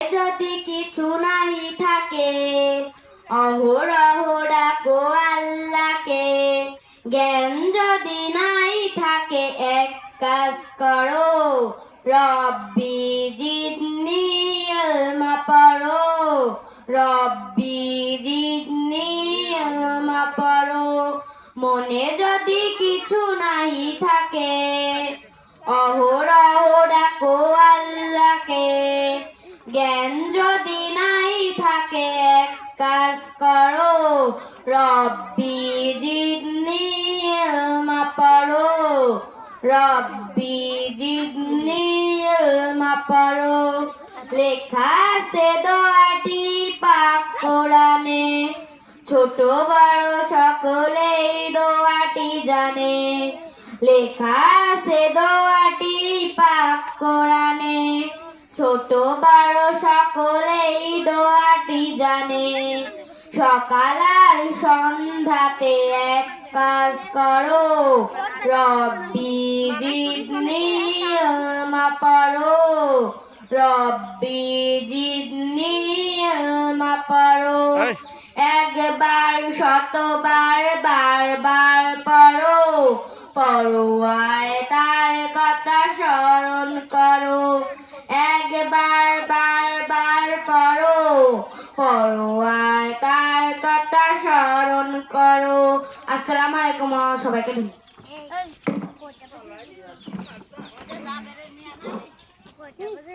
যদি কিছু নাহি থাকে অহরহ ডাকো আল্লাহকে। জ্ঞান যদি নাই থাকে, এক কাজ করো, রব্বি জিদনি ইলমা পড়ো রব্বি জিদনি ইলমা পড়ো মনে যদি কিছু নাহি থাকে জ্ঞান যদি নাই থাকে, কাজ করো। রব্বি জিদনি ইলমা রব্বি জিদনি ইলমা লেখা আছে দোয়াটি পাক কোরআনে। ছোট বড় সকলেই দোয়াটি জানে। লেখা আছে সকলেই দোয়াটি জানে। সকাল আর সন্ধ্যাতে এক কাজ করো। রব্বি জিদনি পড়ো রব্বি জিদনি পড়ো একবার শতবার বারবার পড়ো। পড়ো আর তার কথা স্মরণ করো। একবার পড়ো পড়ো তার কথা স্মরণ করো আসসালামু আলাইকুম সবাইকে ধন্যবাদ